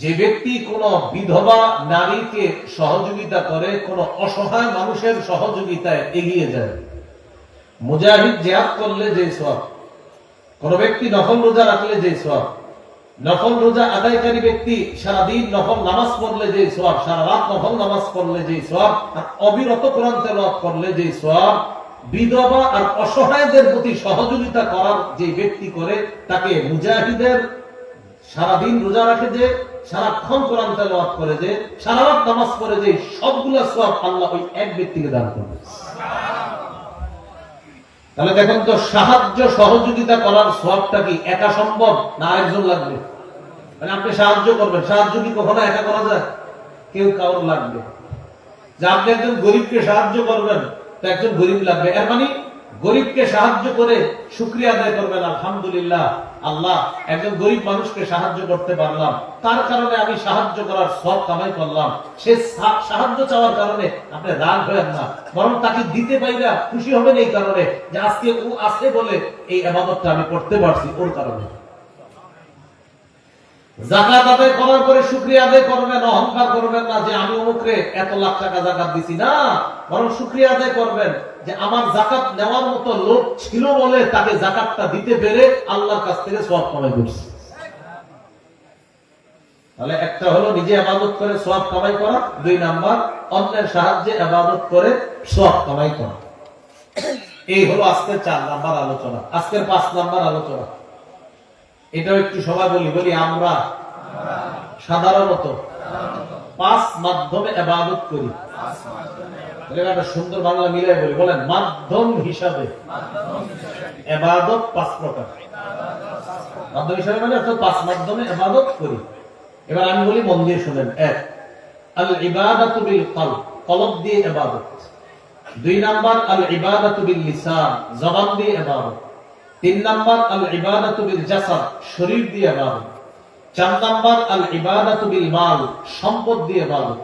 যে ব্যক্তি কোন বিধবা নারীকে সহযোগিতা করে, কোন অসহায় মানুষের সহযোগিতায় এগিয়ে যায়। মুজাহিদ জেহাদ করলে যে সব কোন ব্যক্তি নফল রোজা রাখলে যে সব নফল রোজা আদায়কারী ব্যক্তি সারাদিন নফল নামাজ পড়লে যে সব সারা রাত নফল নামাজ পড়লে যে সব আর অবিরত কোরআন তেলাওয়াত করলে যে সব বিধবা আর অসহায়দের প্রতি সহযোগিতা করার যে ব্যক্তি করে, তাকে মুজাহিদের সারাদিন রোজা রাখে যে, সারাক্ষণ কোরআন তেলাওয়াত করে যে, সারা রাত নামাজ পড়ে যে, সবগুলা সব আল্লাহ ওই এক ব্যক্তিকে দান করবে। তাহলে দেখেন তো, সাহায্য সহযোগিতা করার সবটা কি একা সম্ভব না আরেকজন লাগবে? মানে আপনি সাহায্য করবেন, সাহায্য কি কখনো একা করা যায়? কেউ কারোর লাগবে। যে আপনি একজন গরিবকে সাহায্য করবেন, তো একজন গরিব লাগবে। এর মানে গরিবকে সাহায্য করে শুক্রিয়া আদায় করবেন, আলহামদুলিল্লাহ। আল্লাহ, একজন গরিব মানুষকে সাহায্য করতে পারলাম। তার কারণে আমি সাহায্য করার সব কামাই করলাম। সে সাহায্য চাওয়ার কারণে আপনি রাগ হবেন না। বরং তাকে দিতে পাইলা খুশি হবেন এই কারণে যে আজকে ও আছে বলে এই আবাদতটা আমি করতে পারছি ওর কারণে। জাকাত আদায় করার পরে আদায় করবেন, অহংকার করবেন না যে আমি অমুকরে এত লাখ টাকা জাকাত দিছি না। বরং আদায় করবেন যে আমার জাকাত নেওয়ার মতো লোক ছিল বলে তাকে জাকাতটা দিতে পেরে আল্লাহর কাছ থেকে সব করছি। তাহলে একটা হলো নিজে আবাদত করে সব কামাই করা, দুই নাম্বার, অন্যের সাহায্যে আবাদত করে সব কামাই করা। এই হলো আজকের চার নাম্বার আলোচনা, আজকের পাঁচ নাম্বার আলোচনা। এটাও একটু সবাই বলি বলি আমরা সাধারণত পাঁচ মাধ্যমে আবাদত করি। একটা সুন্দর বাংলা মিলাই বলি, বলেন, মাধ্যম হিসাবে এবাদত পাঁচ প্রকার। মাধ্যম হিসাবে মানে অর্থাৎ পাঁচ মাধ্যমে এবাদত করি। এবার আমি বলি মন দিয়ে শুনেন, এক আল ইবাদাতু বিল কলব কলব দিয়ে এবাদত দুই নাম্বার আল ইবাদাতু বিল লিসান জবান দিয়ে এবাদত তিন নাম্বার আল ইবাদাতু জাসাদ শরীর দিয়ে এবাদত চার নাম্বার আল ইবাদাতু মাল সম্পদ দিয়ে এবাদত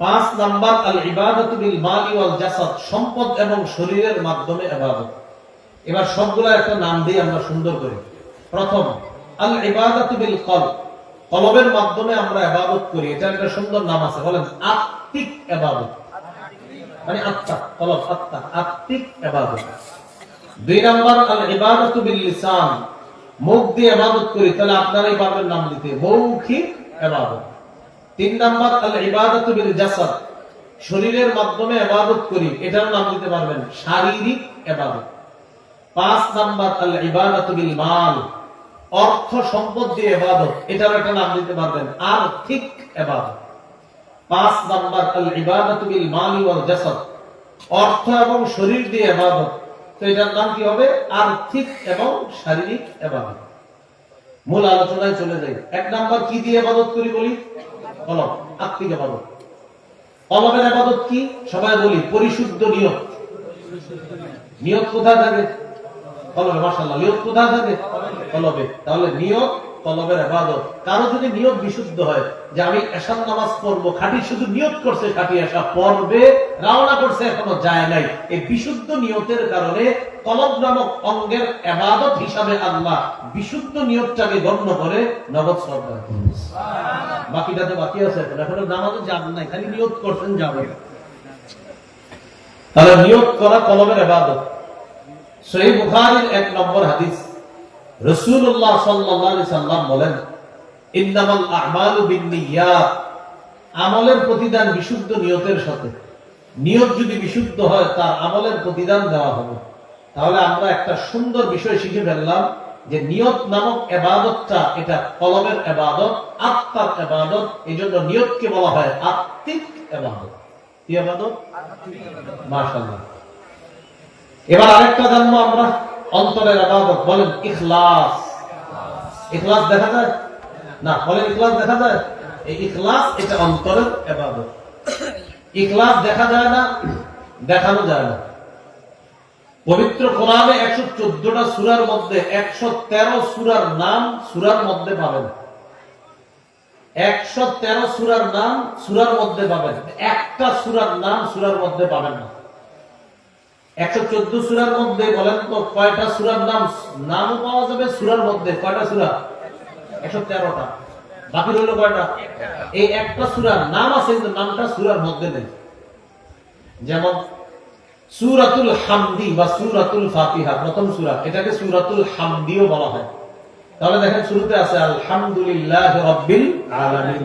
পাঁচ নাম্বার আল ইবাদাতু বিল মালি জাসাদ সম্পদ এবং শরীরের মাধ্যমে এবাদত এবার সবগুলো একটা নাম দিয়ে আমরা সুন্দর করি। প্রথম আল ইবাদাতু কলব কলবের মাধ্যমে আমরা এবাদত করি। এটা একটা সুন্দর নাম আছে। বলেন, আত্মিক এবাদত মানে আত্মা, কলব, আত্মা, আত্মিক এবাদত দুই নাম্বার, আল ইবাদাতু বিল লিসান। মুখ দিয়ে ইবাদত করি, তাহলে আপনারাই পারবেন নাম দিতে। মৌখিক ইবাদত। তিন নাম্বার, আল ইবাদাতু বিল জাসাদ। শরীরের মাধ্যমে ইবাদত করি, এটার নাম দিতে পারবেন শারীরিক ইবাদত। পাঁচ নাম্বার, আল ইবাদাতু বিল মাল। অর্থ সম্পদ দিয়ে ইবাদত, এটার একটা নাম দিতে পারবেন, আর্থিক ইবাদত। পাঁচ নাম্বার, আল ইবাদাতু বিল মালি ওয়াল জাসাদ। অর্থ এবং শরীর দিয়ে ইবাদত। তো এটার নাম কি হবে? আর্থিক এবং শারীরিক এবাদত। মূল আলোচনায় চলে যাই। এক নাম্বার কি দিয়ে আবাদত করি বলি? কলম, আত্মিক আবাদত কলমের আবাদত কি? সবাই বলি, পরিশুদ্ধ নিয়ত। নিয়ত কোথায় থাকে? কলমে মাসাল্লাহ নিয়ত কোথায় থাকে? কলমে। তাহলে নিয়ত কলবের ইবাদত কারও যদি নিয়ত বিশুদ্ধ হয় যে আমি এশার নামাজ পড়ব খাঁটি শুধু নিয়ত করছে খাঁটি এশা পড়বে রওনা করছে এখনও যায় নাই। এই বিশুদ্ধ নিয়তের কারণে কলব নামক অঙ্গের ইবাদত হিসাবে আল্লাহ বিশুদ্ধ নিয়তটাকে গণ্য করে নগদ সরকার বাকিটা তো বাকি আছে এখন এখনও নামাজে যাবেন নাই খালি নিয়ত করছেন যাবেন তাহলে নিয়ত করা কলমের ইবাদত সহিহ বুখারীর এক নম্বর হাদিস। আলাইহি সাল্লাম বলেন ইন্নামাল আ'মালু আমলের প্রতিদান বিশুদ্ধ নিয়তের সাথে। নিয়ত যদি বিশুদ্ধ হয় তার আমলের প্রতিদান দেওয়া হবে। তাহলে আমরা একটা সুন্দর বিষয় শিখে ফেললাম যে নিয়ত নামক এবাদতটা এটা কলমের এবাদত আত্মার এবাদত এই জন্য নিয়তকে বলা হয় আত্মিক এবাদত। কি এবাদত। মাশাআল্লাহ। এবার আরেকটা জানব আমরা। অন্তরের আবাদত বলেন ইখলাস। ইখলাস দেখা যায়? না, বলেন ইখলাস দেখা যায়? এই ইখলাস এটা অন্তরের আবাদত। ইখলাস দেখা যায় না, দেখানো যায় না। পবিত্র কোরআনে একশো চোদ্দটা সুরার মধ্যে একশো তেরো সুরার নাম সুরার মধ্যে পাবেন। একশো তেরো সুরার নাম সুরার মধ্যে পাবেন। একটা সুরার নাম সুরার মধ্যে পাবেন না। চোদ্দ সুরার মধ্যে বলেন তো কয়টা সুরার নাম? নামও পাওয়া যাবে মধ্যে। কয়টা বাকি রইল কয়টা? এই একটা নাম আছে, কিন্তু নামটা মধ্যে নেই। যেমন সুরাতুল হামদি বা সুরাতুল ফাতিহা, প্রথম সুরা। এটাকে সুরাতুল হামদিও বলা হয়। তাহলে দেখেন শুরুতে আছে, আলহামদুলিল্লাহ রব্বিল আলামিন।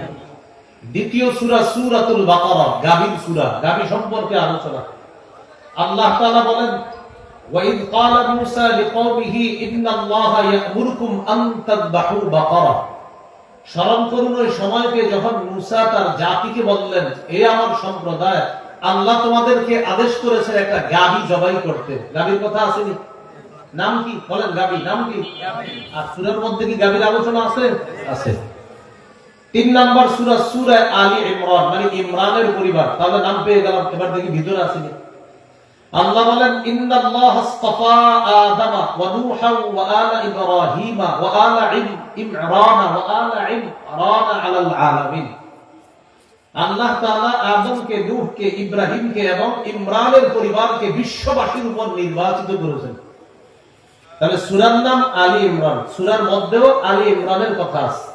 দ্বিতীয় সুরা সুরাতুল বাকারা, গাভীর সুরা। গাভী সম্পর্কে আলোচনা। আল্লাহ তাআলা বলেন, ওয়াইদ ক্বালা মূসা লিকওমিহি, ইন্নাল্লাহা ইয়া'মুরুকুম আন তাযবাহু বাকারা। স্মরণ করুন, ওই সময়কে যখন মুসা তার জাতিকে বললেন, এ আমার সম্প্রদায়, আল্লাহ তোমাদেরকে আদেশ করেছে একটা গাবি জবাই করতে। গাবির কথা আসেনি। নাম কি? বলেন গাবি নাম কি? আর সুরের মধ্যে কি গাবির আলোচনা আছে? আছে। তিন নাম্বার সুরা সুরায় আলী ইমরান মানে ইমরানের পরিবার। তাহলে নাম পেয়ে গেলাম, এবার দেখি ভিতরে আসেনি। আল্লাহ বলেন, ইন্নাল্লাহ আস্তাফা আদামা ওয়া নূহা ওয়া আলা ইব্রাহিমা ওয়া আলা ইমরান ওয়া আলা ইমরান আলাল আলামিন। আল্লাহ তাআলা আদমকে, নূহকে, ইব্রাহিমকে এবং ইমরানের পরিবারকে বিশ্ববাসীর উপর নির্বাচিত করেছেন। তাহলে সূরার নাম আলী ইমরান। সূরার মধ্যেও আলী ইমরানের কথা আছে।